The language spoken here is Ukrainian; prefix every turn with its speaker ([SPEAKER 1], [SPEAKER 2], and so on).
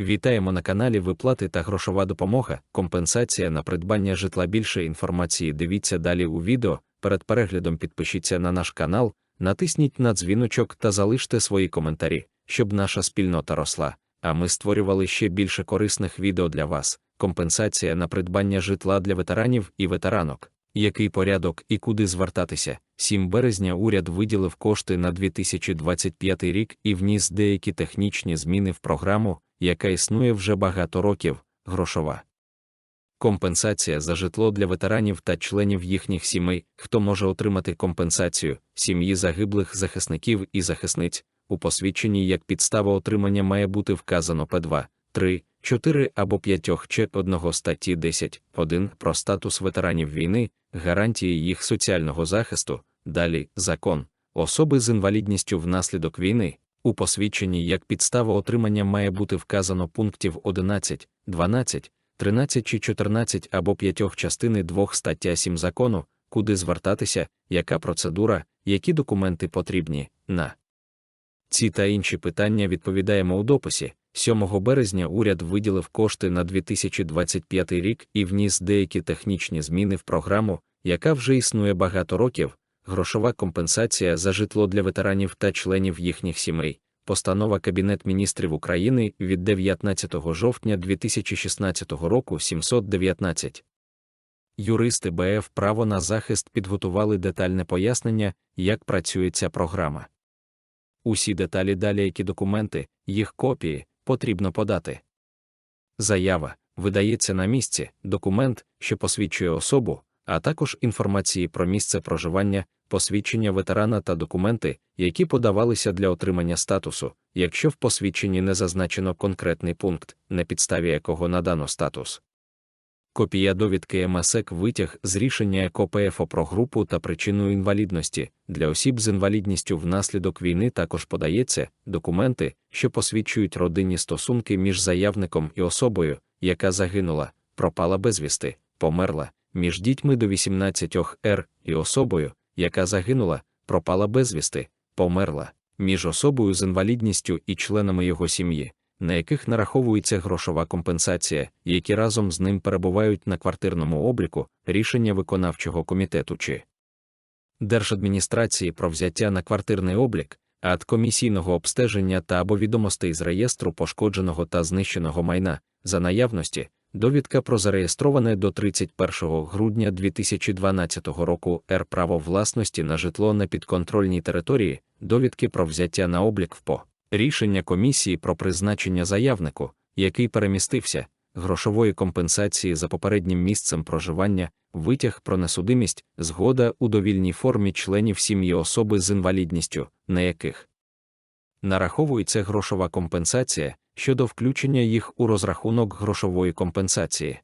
[SPEAKER 1] Вітаємо на каналі Виплати та грошова допомога, компенсація на придбання житла. Більше інформації дивіться далі у відео. Перед переглядом підпишіться на наш канал, натисніть на дзвіночок та залиште свої коментарі, щоб наша спільнота росла. А ми створювали ще більше корисних відео для вас. Компенсація на придбання житла для ветеранів і ветеранок. Який порядок і куди звертатися? 7 березня уряд виділив кошти на 2025 рік і вніс деякі технічні зміни в програму, яка існує вже багато років, грошова. Компенсація за житло для ветеранів та членів їхніх сімей, хто може отримати компенсацію сім'ї загиблих захисників і захисниць, у посвідченні як підстава отримання має бути вказано П2, 3, 4 або 5 чи 1 статті 10, 1 про статус ветеранів війни, гарантії їх соціального захисту, далі закон, особи з інвалідністю внаслідок війни. У посвідченні як підстава отримання має бути вказано пунктів 11, 12, 13 чи 14 або 5 частини 2 стаття 7 закону, куди звертатися, яка процедура, які документи потрібні, на ці та інші питання відповідаємо у дописі. 7 березня уряд виділив кошти на 2025 рік і вніс деякі технічні зміни в програму, яка вже існує багато років, грошова компенсація за житло для ветеранів та членів їхніх сімей. Постанова Кабінет міністрів України від 19 жовтня 2016 року 719. Юристи БФ Право на захист підготували детальне пояснення, як працює ця програма. Усі деталі далі, які документи, їх копії потрібно подати. Заява видається на місці, документ, що посвідчує особу, а також інформації про місце проживання, посвідчення ветерана та документи, які подавалися для отримання статусу, якщо в посвідченні не зазначено конкретний пункт, на підставі якого надано статус. Копія довідки МСЕК витяг з рішення ЕКОПФО про групу та причину інвалідності для осіб з інвалідністю внаслідок війни також подається документи, що посвідчують родинні стосунки між заявником і особою, яка загинула, пропала безвісти, померла, між дітьми до 18 р і особою, яка загинула, пропала безвісти, померла, між особою з інвалідністю і членами його сім'ї, на яких нараховується грошова компенсація, які разом з ним перебувають на квартирному обліку, рішення виконавчого комітету чи Держадміністрації про взяття на квартирний облік, ад комісійного обстеження та або відомостей з реєстру пошкодженого та знищеного майна за наявності, довідка про зареєстроване до 31 грудня 2012 року Р. право власності на житло на підконтрольній території, довідки про взяття на облік в ПО рішення комісії про призначення заявнику, який перемістився, грошової компенсації за попереднім місцем проживання, витяг про несудимість, згода у довільній формі членів сім'ї особи з інвалідністю, на яких нараховується грошова компенсація щодо включення їх у розрахунок грошової компенсації.